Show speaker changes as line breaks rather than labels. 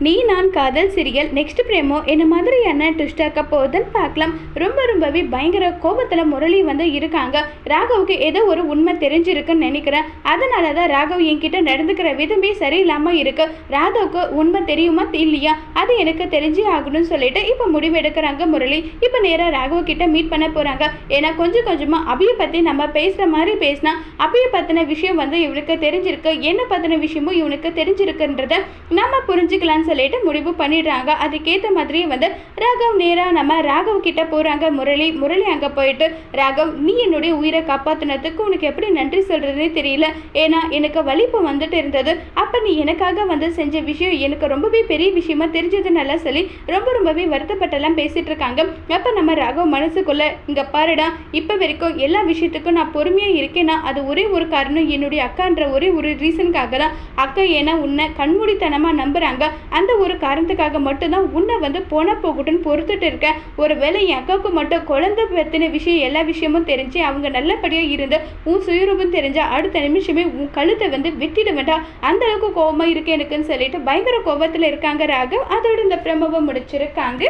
நீ நான் காதல் சிரியல் நெக்ஸ்ட் பிரேமோ என்ன மாதிரியான ட்விஸ்ட் ஆக்க போகுதுன்னு பார்க்கலாம். ரொம்ப ரொம்பவே பயங்கர கோபத்தில் முரளி வந்து இருக்காங்க. ராகவுக்கு ஏதோ ஒரு உண்மை தெரிஞ்சிருக்குன்னு நினைக்கிறேன். அதனால தான் ராகவ் என்கிட்ட நடந்துக்கிற விதமே சரியில்லாமல் இருக்கு. ராகவுக்கு உண்மை தெரியுமா இல்லையா? அது எனக்கு தெரிஞ்சே ஆகணும்னு சொல்லிட்டு இப்போ முடிவு எடுக்கிறாங்க முரளி. இப்போ நேராக ராகவ் கிட்ட மீட் பண்ண போகிறாங்க ஏன்னா கொஞ்சம் கொஞ்சமாக அபியை பற்றி நம்ம பேசுகிற மாதிரி பேசினா அபியை பற்றின விஷயம் வந்து இவனுக்கு தெரிஞ்சிருக்கு. என்ன பற்றின விஷயமும் இவனுக்கு தெரிஞ்சிருக்குன்றத நம்ம புரிஞ்சுக்கலாம்னு சொல்லிட்டு முடிவு பண்ணிடுறாங்க. அதுக்கேற்ற மாதிரியே வந்து ராகவ் நேராக நம்ம ராகவ் கிட்ட போகிறாங்க முரளி முரளி அங்கே போயிட்டு ராகவ் நீ என்னுடைய உயிரை காப்பாற்றினதுக்கு உனக்கு எப்படி நன்றி சொல்கிறதுனே தெரியல. ஏன்னா எனக்கு வலிப்பு வந்துட்டு இருந்தது. அப்போ நீ எனக்காக வந்து செஞ்ச விஷயம் எனக்கு ரொம்பவே பெரிய விஷயமா தெரிஞ்சதுனால சொல்லி ரொம்ப ரொம்பவே வருத்தப்பட்டெல்லாம் பேசிட்டு இருக்காங்க. அப்போ நம்ம ராகவ் மனசுக்குள்ள இங்கே பாருடா இப்போ வரைக்கும் எல்லா விஷயத்துக்கும் நான் பொறுமையாக இருக்கேன்னா அது ஒரே ஒரு காரணம். என்னுடைய அக்கான்ற ஒரே ஒரு ரீசனுக்காக தான். அக்கா ஏன்னா உன்னை கண்மூடித்தனமாக நம்புகிறாங்க அந்த ஒரு காரணத்துக்காக மட்டும்தான் உன்னை வந்து போன போகட்டும்னு பொறுத்துட்டு இருக்கேன் ஒரு வேளை என் அக்காவுக்கு மட்டும் குழந்தை பற்றின விஷயம் எல்லா விஷயமும் தெரிஞ்சு அவங்க நல்லபடியாக இருந்து உன் சுயரூபம் தெரிஞ்சால் அடுத்த நிமிஷமே உன் கழுத்தை வந்து வெட்டிட வேண்டாம். அந்த அளவுக்கு கோபமாக இருக்கு எனக்குன்னு சொல்லிட்டு பயங்கர கோபத்தில் இருக்காங்க ராகவ். அதோட இந்த பிரமவை முடிச்சிருக்காங்க.